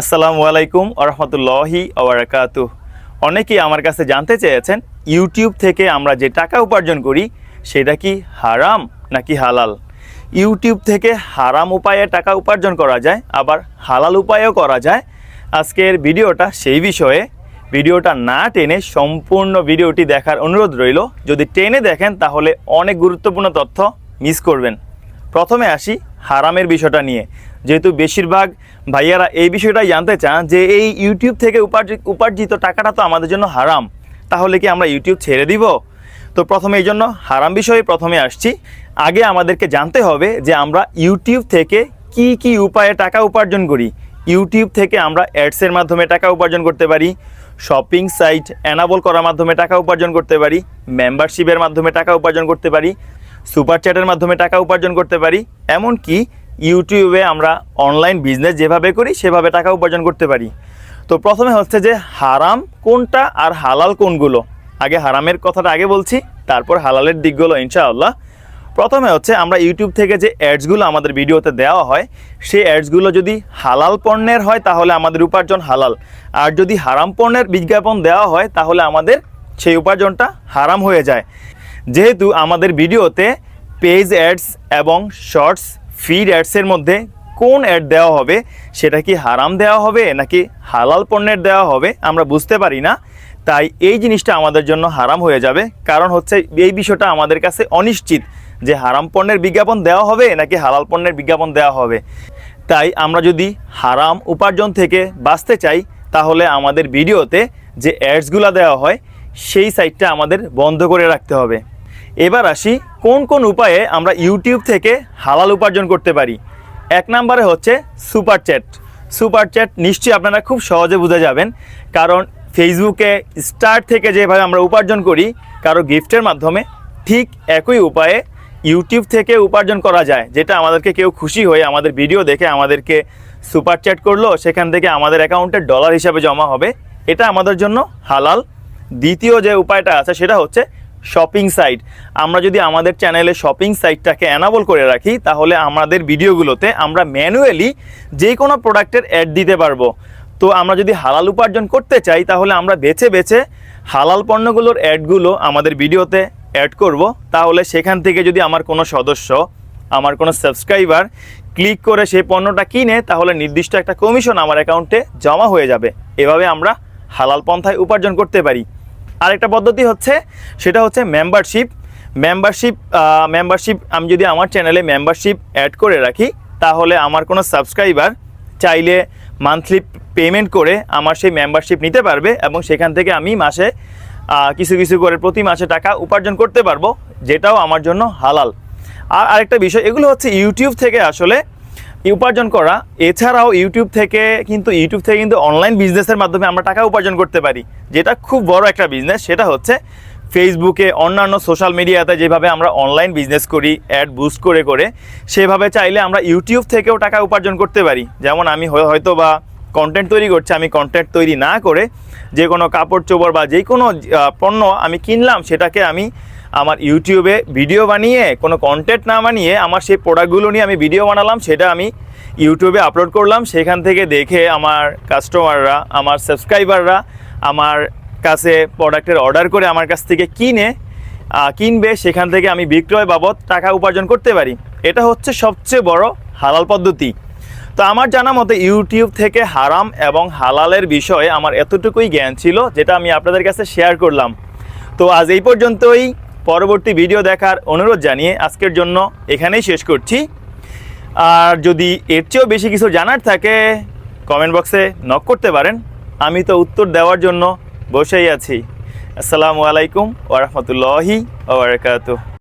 আসসালামু আলাইকুম আরহামতুল্লাহি আবরাকাতু অনেকেই আমার কাছে জানতে চেয়েছেন, ইউটিউব থেকে আমরা যে টাকা উপার্জন করি, সেটা কি হারাম নাকি হালাল? ইউটিউব থেকে হারাম উপায়ে টাকা উপার্জন করা যায়, আবার হালাল উপায়েও করা যায়। আজকের ভিডিওটা সেই বিষয়ে। ভিডিওটা না টেনে সম্পূর্ণ ভিডিওটি দেখার অনুরোধ রইল। যদি টেনে দেখেন, তাহলে অনেক গুরুত্বপূর্ণ তথ্য মিস করবেন। প্রথমে আসি হারামের বিষয়টা নিয়ে। যেহেতু বেশিরভাগ ভাইয়ারা এই বিষয়টাই জানতে চান যে এই ইউটিউব থেকে উপার্জি- উপার্জিত টাকাটা তো আমাদের জন্য হারাম। তাহলে কি আমরা ইউটিউব ছেড়ে দিব? তো প্রথমে এই জন্য হারাম বিষয়ে প্রথমে আসছি। আগে আমাদেরকে জানতে হবে যে আমরা ইউটিউব থেকে কি কি উপায়ে টাকা উপার্জন করি। ইউটিউব থেকে আমরা অ্যাডসের মাধ্যমে টাকা উপার্জন করতে পারি শপিং সাইট অ্যানাবল করার মাধ্যমে টাকা উপার্জন করতে পারি মেম্বারশিপের মাধ্যমে টাকা উপার্জন করতে পারি সুপার চ্যাটের মাধ্যমে টাকা উপার্জন করতে পারি, এমনকি ইউটিউবে আমরা অনলাইন বিজনেস যেভাবে করি, সেভাবে টাকা উপার্জন করতে পারি। তো প্রথমে হচ্ছে যে হারাম কোনটা আর হালাল কোনগুলো? আগে হারামের কথাটা আগে বলছি, তারপর হালালের দিকগুলো ইনশাআল্লাহ। প্রথমে হচ্ছে আমরা ইউটিউব থেকে যে অ্যাডসগুলো আমাদের ভিডিওতে দেওয়া হয়, সেই অ্যাডসগুলো যদি হালাল পণ্যের হয়, তাহলে আমাদের উপার্জন হালাল। আর যদি হারাম পণ্যের বিজ্ঞাপন দেওয়া হয়, তাহলে আমাদের সেই উপার্জনটা হারাম হয়ে যায়। যেহেতু আমাদের ভিডিওতে পেজ অ্যাডস এবং শর্টস ফিড অ্যাডসের মধ্যে কোন অ্যাড দেওয়া হবে, সেটা কি হারাম দেওয়া হবে নাকি হালাল পণ্যের দেওয়া হবে, আমরা বুঝতে পারি না। তাই এই জিনিসটা আমাদের জন্য হারাম হয়ে যাবে। কারণ হচ্ছে এই বিষয়টা আমাদের কাছে অনিশ্চিত যে হারাম পণ্যের বিজ্ঞাপন দেওয়া হবে নাকি হালাল পণ্যের বিজ্ঞাপন দেওয়া হবে। তাই আমরা যদি হারাম উপার্জন থেকে বাঁচতে চাই, তাহলে আমাদের ভিডিওতে যে অ্যাডসগুলো দেওয়া হয়, সেই সাইটটা আমাদের বন্ধ করে রাখতে হবে। এবার আসি কোন কোন উপায়ে আমরা ইউটিউব থেকে হালাল উপার্জন করতে পারি। এক নম্বরে হচ্ছে সুপার চ্যাট। সুপার চ্যাট নিশ্চয়ই আপনারা খুব সহজে বুঝে যাবেন, কারণ ফেসবুকে স্টার্ট থেকে যেভাবে আমরা উপার্জন করি, কারও গিফটের মাধ্যমে ঠিক একই উপায়ে ইউটিউব থেকে উপার্জন করা যায়, যেটা আমাদেরকে কেউ খুশি হয়ে আমাদের ভিডিও দেখে আমাদেরকে সুপার চ্যাট করল, সেখান থেকে আমাদের অ্যাকাউন্টে ডলার হিসাবে জমা হবে। এটা আমাদের জন্য হালাল। দ্বিতীয় যে উপায়টা আছে, সেটা হচ্ছে শপিং সাইট আমরা যদি আমাদের চ্যানেলে শপিং সাইটটাকে অ্যানাবল করে রাখি, তাহলে আমাদের ভিডিওগুলোতে আমরা ম্যানুয়ালি যে কোনো প্রোডাক্টের অ্যাড দিতে পারব। তো আমরা যদি হালাল উপার্জন করতে চাই, তাহলে আমরা বেছে বেছে হালাল পণ্যগুলোর অ্যাডগুলো আমাদের ভিডিওতে অ্যাড করব। তাহলে সেখান থেকে যদি আমার কোনো সদস্য, আমার কোনো সাবস্ক্রাইবার ক্লিক করে সেই পণ্যটা কিনে, তাহলে নির্দিষ্ট একটা কমিশন আমার অ্যাকাউন্টে জমা হয়ে যাবে। এভাবে আমরা হালাল পন্থায় উপার্জন করতে পারি। আরেকটা পদ্ধতি হচ্ছে, সেটা হচ্ছে মেম্বারশিপ মেম্বারশিপ মেম্বারশিপ আমি যদি আমার চ্যানেলে মেম্বারশিপ অ্যাড করে রাখি, তাহলে আমার কোনো সাবস্ক্রাইবার চাইলে মান্থলি পেমেন্ট করে আমার সেই মেম্বারশিপ নিতে পারবে এবং সেখান থেকে আমি মাসে কিছু কিছু করে প্রতি মাসে টাকা উপার্জন করতে পারব, যেটাও আমার জন্য হালাল। আর আরেকটা বিষয়, এগুলো হচ্ছে ইউটিউব থেকে আসলে উপার্জন করা, এছাড়াও ইউটিউব থেকে কিন্তু ইউটিউব থেকে কিন্তু অনলাইন বিজনেসের মাধ্যমে আমরা টাকা উপার্জন করতে পারি। যেটা খুব বড় একটা বিজনেস সেটা হচ্ছে ফেসবুকে অন্যান্য সোশ্যাল মিডিয়াতে যেভাবে আমরা অনলাইন বিজনেস করি অ্যাড বুস্ট করে করে, সেভাবে চাইলে আমরা ইউটিউব থেকেও টাকা উপার্জন করতে পারি। যেমন আমি হয়- হয়তো বা কন্টেন্ট তৈরি করছি, আমি কন্টেন্ট তৈরি না করে যে কোনো কাপড় চোপড় বা যে কোনো পণ্য আমি কিনলাম, সেটাকে আমি আমার ইউটিউবে ভিডিও বানিয়ে, কোনো কন্টেন্ট না বানিয়ে আমার সেই প্রোডাক্টগুলো নিয়ে আমি ভিডিও বানালাম, সেটা আমি ইউটিউবে আপলোড করলাম। সেখান থেকে দেখে আমার কাস্টমাররা আমার সাবস্ক্রাইবাররা আমার কাছে প্রোডাক্টের অর্ডার করে আমার কাছ থেকে কিনে কিনবে। সেখান থেকে আমি বিক্রয় বাবদ টাকা উপার্জন করতে পারি। এটা হচ্ছে সবচেয়ে বড় হালাল পদ্ধতি। তো আমার জানা মতে ইউটিউব থেকে হারাম এবং হালালের বিষয়ে আমার এতটুকুই জ্ঞান ছিল, যেটা আমি আপনাদের কাছে শেয়ার করলাম। তো আজ এই পর্যন্তই। পরবর্তী ভিডিও দেখার অনুরোধ জানিয়ে আজকের জন্য এখানেই শেষ করছি। আর যদি এর চেয়েও বেশি কিছু জানার থাকে কমেন্ট বক্সে নক করতে পারেন। আমি তো উত্তর দেওয়ার জন্য বসেই আছি। আসসালামু আলাইকুম ওরহমতুল্লাহি ওবরাকাতুহ